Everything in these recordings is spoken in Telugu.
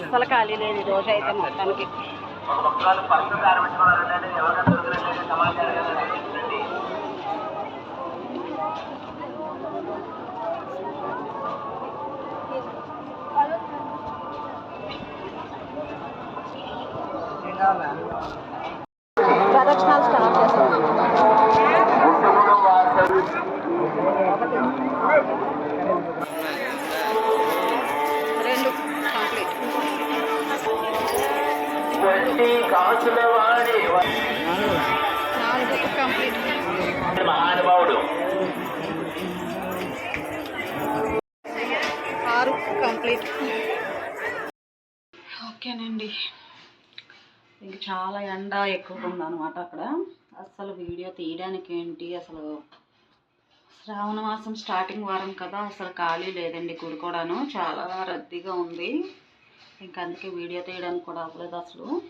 అసలు ఖాళీ లేదు రోజు అయితే మొత్తానికి. ప్రదక్షిణాలు స్టార్ట్ చేస్తున్నాను కంప్లీట్ మహానుభావుడు. ఆరు కంప్లీట్. ఓకేనండి. ఇంక చాలా ఎండ ఎక్కువగా ఉందన్నమాట అక్కడ. అసలు వీడియో తీయడానికి ఏంటి? అసలు శ్రావణ మాసం స్టార్టింగ్ వారం కదా. అసలు ఖాళీ లేదండి గుడి కూడాను. చాలా రద్దీగా ఉంది. ఇంకా అందుకే వీడియో తీయడానికి కూడా అవ్వలేదు అసలు.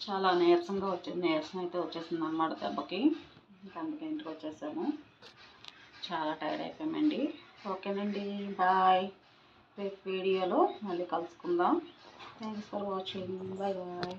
చాలా నీరసంగా వచ్చింది నీరసం అయితే వచ్చేసింది అనమాట దెబ్బకి. ఇంకా అందుకే ఇంటికి వచ్చేసాము. చాలా టైర్డ్ అయిపోయామండి. ఓకేనండి బాయ్. రేపు వీడియోలో మళ్ళీ కలుసుకుందాం. Thanks for watching. Bye bye.